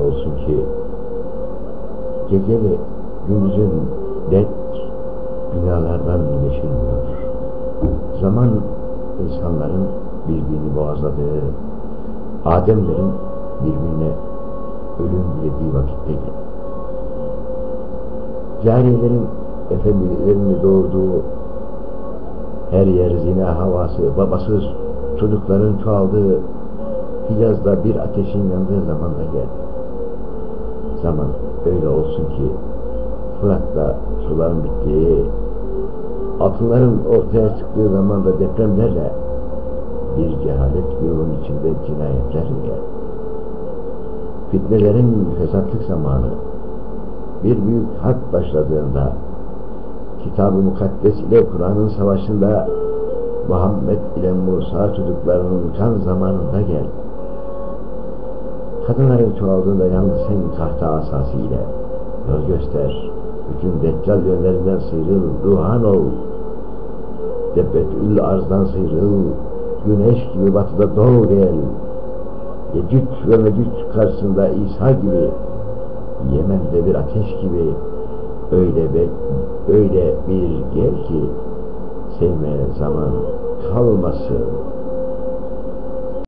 olsun ki gece ve gündüzün dek binalardan geçilmiyor. Zaman insanların birbirini boğazladığı, Ademlerin birbirine ölüm dilediği vakitte gelir. Cariyelerin efendilerini doğurduğu her yer zina havası, babasız çocukların çoğaldığı Hicaz'da bir ateşin yandığı zamanda geldi. Zaman öyle olsun ki Fırat'ta suların bittiği, altınların ortaya çıktığı zamanda depremlerle bir cehalet güruhun içinde cinayetler geldi. Fitnelerin fesatlık zamanı bir büyük harp başladığında Kitab-ı Mukaddes ile Kur'an'ın savaşında Muhammed ile Musa çocuklarının kan zamanında gel. Kadınların çoğaldığında yalnız sen tahta asası ile yol göster. Bütün deccal yönlerinden sıyrıl, ruhan ol. Debbetül arzdan sıyrıl, güneş gibi batıda doğu gel. Yecüc ve Mecüc karşısında İsa gibi, Yemen'de bir ateş gibi, öyle be, öyle bir gel ki sevmeye zaman kalmasın.